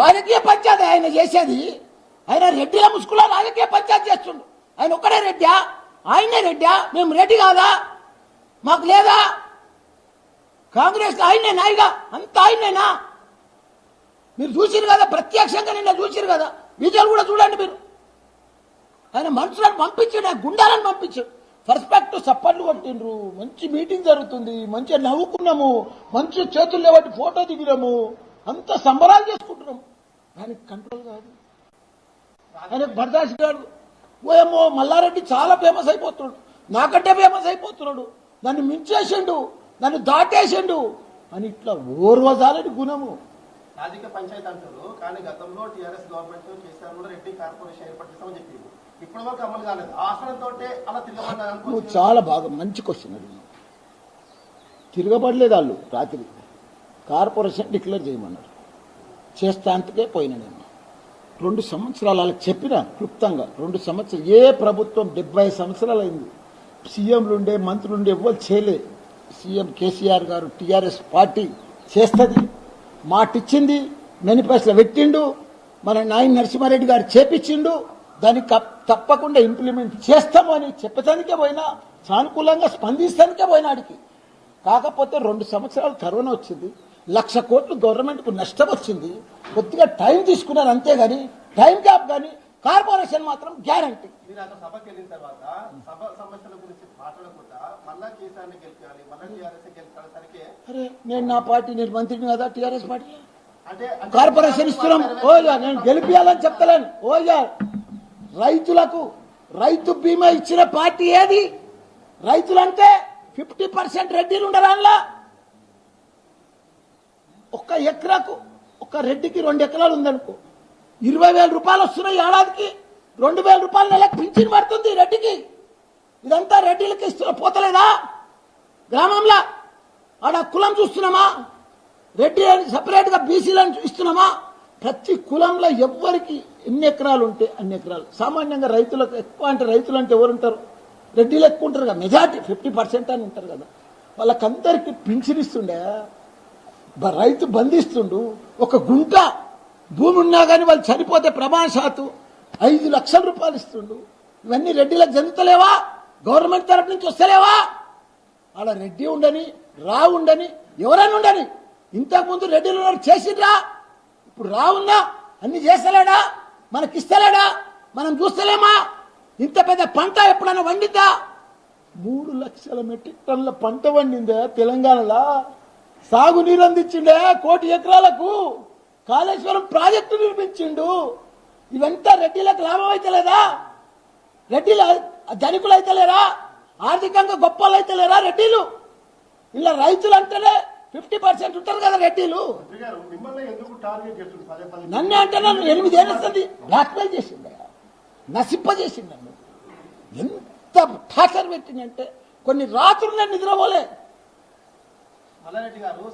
రాజకీయ పంచాయతీ ఆయన చేసేది ఆయన రెడ్డిల ముసుగులో రాజకీయ పంచాయతీ చేస్తుండు. ఆయన ఒక్కడే రెడ్డా? ఆయనే రెడ్డా? మేము రెడ్డి కాదా? మాకు లేదా? కాంగ్రెస్ ఆయనే నాయిగా? అంత ఆయనేనా? మీరు చూసిరు కదా ప్రత్యక్షంగా నిన్న చూసిరు కదా విజయాలు కూడా చూడండి మీరు. ఆయన మనుషులను పంపించాడు ఆ గుండాలను పంపించాడు. పర్స్పెక్ట్ సప్పట్లు కొట్టిండ్రు. మంచి మీటింగ్ జరుగుతుంది. మంచిగా నవ్వుకున్నాము. మంచి చేతుల్లో లేవట్టి ఫోటో దిగినాము. అంత సంబరాలు చేసుకుంటున్నాము దానికి కంట్రోల్ కాదు. ఆయనకు బర్దాష్ కాదు ఓయేమో మల్లారెడ్డి చాలా ఫేమస్ అయిపోతున్నాడు. నాకంటే ఫేమస్ అయిపోతున్నాడు. నన్ను మించేసిండు. నన్ను దాటేసిండు. అని ఇట్లా ఓర్వజాలని గుణము. రాజకీయ పంచాయతీ అంటారు. కానీ గతంలో టీఆర్ఎస్ గవర్నమెంట్ కేసీఆర్ కూడా రెడ్డి కార్పొరేషన్ ఏర్పాటు చేస్తామని చెప్పింది అమలు కాలేదు. అలా తిరగబడ్డారు నువ్వు చాలా బాగా మంచి క్వశ్చన్ అడిగినావు. తిరగబడలేదు వాళ్ళు రాత్రి. కార్పొరేషన్ డిక్లేర్ చేయమన్నారు. చేస్తా అంతకే పోయినా నేను. రెండు సంవత్సరాలు వాళ్ళకి చెప్పిన క్లుప్తంగా. రెండు సంవత్సరాలు. ఏ ప్రభుత్వం డెబ్బై సంవత్సరాలు అయింది. సీఎంలు ఉండే మంత్రులు ఉండే ఎవ్వరు చేయలే. సీఎం కేసీఆర్ గారు టీఆర్ఎస్ పార్టీ చేస్తుంది. మాటిచ్చింది మేనిఫెస్టో పెట్టిండు. మన నాయన నరసింహారెడ్డి గారు చేపించిండు. కప్- తప్పకుండా ఇంప్లిమెంట్ చేస్తాము అని చెప్పడానికే పోయినా సానుకూలంగా స్పందిస్తానికే పోయినాడికి కాకపోతే రెండు సంవత్సరాలు కరోనా వచ్చింది లక్ష కోట్లు గవర్నమెంట్కు నష్టం వచ్చింది కొద్దిగా టైం తీసుకున్నారు అంతేగాని టైం గ్యాప్ కానీ కార్పొరేషన్ మాత్రం గ్యారంటీ. అరే నేను నా పార్టీ నేను మంత్రిని కదా టీఆర్ఎస్ పార్టీ కార్పొరేషన్ ఇస్తున్నాం. ఓయా నేను గెలిపియాలని చెప్తలేను. ఓయా రైతులకు రైతు బీమా ఇచ్చిన పార్టీ ఏది? రైతులంటే ఫిఫ్టీ పర్సెంట్ రెడ్డిలు ఉండరాన్లా ఒక ఒక్క ఎకరాకు ఒక్క రెడ్డికి రెండు ఎకరాలు ఉందనుకో. ఇరవై వేల రూపాయలు వస్తున్నాయి ఏడాదికి. రెండు వేల రూపాయల నెలకు పింఛన్ పడుతుంది రెడ్డికి. ఇదంతా రెడ్డిలకి ఇస్తున్న పోతలేదా? గ్రామంలో ఆడ కులం చూస్తున్నామా? రెడ్డి అని బీసీలను చూస్తున్నామా ప్రతి కులంలో ఎవ్వరికి ఎన్ని ఎకరాలు ఉంటే అన్ని ఎకరాలు. సామాన్యంగా రైతులకు ఎక్కువ అంటే రైతులు అంటే ఎవరు ఉంటారు రెడ్డిలు ఎక్కువ ఉంటారు కదా మెజార్టీ ఫిఫ్టీ పర్సెంట్ అని ఉంటారు కదా. వాళ్ళకందరికీ పింఛనిస్తుండే రైతు బంధిస్తుండు. ఒక గుంట భూమి ఉన్నా కానీ వాళ్ళు చనిపోతే ప్రమాణశాతు ఐదు లక్షల రూపాయలు ఇస్తుండు. ఇవన్నీ రెడ్డిలకు జరుగుతలేవా? గవర్నమెంట్ తరపు నుంచి వస్తలేవా? వాళ్ళ రెడ్డి ఉండని రా ఉండని ఎవరైనా ఉండని. ఇంతకుముందు రెడ్డిలు ఉన్నారు చేసిండ్రా? ఇప్పుడు రా ఉన్నా అన్ని చేస్తలేడా? మనకిస్తలేడా? మనం చూస్తలేమా? ఇంత పెద్ద పంట ఎప్పుడైనా వండిద్దా మూడు లక్షల మెట్రిక్ టన్నుల పంట వండిందే తెలంగాణలో? సాగునీరు అందించిండే కోటి ఎకరాలకు? కాళేశ్వరం ప్రాజెక్టు నిర్మించిండు. ఇవంతా రెడ్డిలకు లాభం అయితే లేదా రెడ్డిలు ధనికులు అయితే లేరా ఆర్థికంగా గొప్పలు అయితే లేరా రెడ్డిలు? ఇలా రైతులు అంటేనే ఫిఫ్టీ పర్సెంట్ ఉంటారు కదా రెడ్డిలు. నన్ను అంటే నన్ను ఎనిమిది ఏళ్ళొస్తుంది బ్లాక్మెయిల్ చేసింది? నశింపజేసింది నన్ను? ఎంత టార్చర్ పెట్టిందంటే కొన్ని రాత్రులు నేను నిద్రపోలే. మల్లారెడ్డి గారు